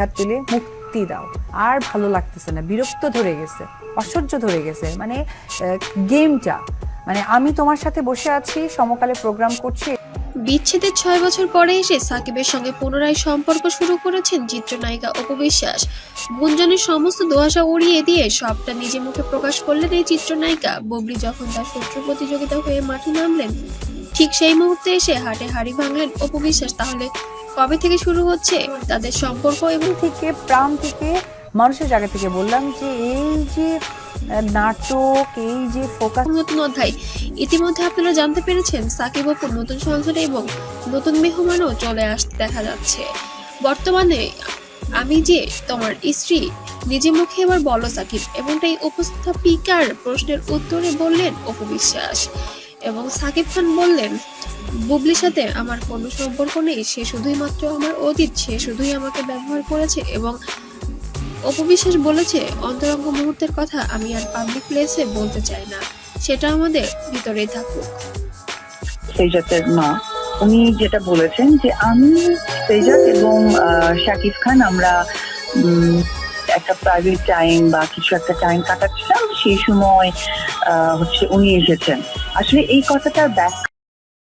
হাত তুলে মুক্তি দাও। আর ভালো লাগতেছে না, বিরক্ত ধরে গেছে, অসহ্য ধরে গেছে। মানে গেমটা মানে আমি তোমার সাথে বসে আছি, সমকালে প্রোগ্রাম করছি। বিচ্ছেদের ছয় বছর পরে এসে সাকিবের সঙ্গে পুনরায় সম্পর্ক শুরু করেছেন চিত্রনায়িকা অপবিশ্বাস। গুঞ্জনের সমস্ত দোয়াশা উড়িয়ে দিয়ে সবটা নিজে মুখে প্রকাশ করলেন এই চিত্রনায়িকা। বুবলি যখন তার শত্রু প্রতিযোগিতা হয়ে মাঠে নামলেন ঠিক সেই মুহূর্তে এসে হাটে হাড়ি ভাঙলেন অপবিশ্বাস। তাহলে কবে থেকে শুরু হচ্ছে তাদের সম্পর্ক এবং থেকে প্রাণ থেকে মানুষের জায়গা থেকে বললাম যে এই যে নাটক এই যে ফোকাস নতুন অধ্যায় ইতিমধ্যে আপনারা জানতে পেরেছেন সাকিব অপুর নতুন সংসারে এবং নতুন মেহমানও চলে আসতে দেখা যাচ্ছে। বর্তমানে আমি যে তোমার স্ত্রী নিজে মুখে এবার বলো সাকিব এমনটাই উপস্থাপিকার প্রশ্নের উত্তরে বললেন অপু বিশ্বাস। এবং সাকিব খান বললেন, বুবলির সাথে আমার কোনো সম্পর্ক নেই, সে শুধুই মাত্র আমার অতীত, সে শুধুই আমাকে ব্যবহার করেছে এবং অপবিশ্বাস বলেছে, অন্তরঙ্গ মুহূর্তের কথা আমি আর পাবলিক প্লেসে বলতে চাই না, সেটা আমাদের ভিতরেই থাকুক। সেজাতের মা উনি যেটা বলেছেন যে আমি সেজাত এবং শাকিব খান আমরা একটা প্রাইভেট টাইম বা কিছু একটা টাইম কাটাচ্ছিলাম। সেই সময় হচ্ছে উনি এসেছেন। আসলে এই কথাটার ব্যাক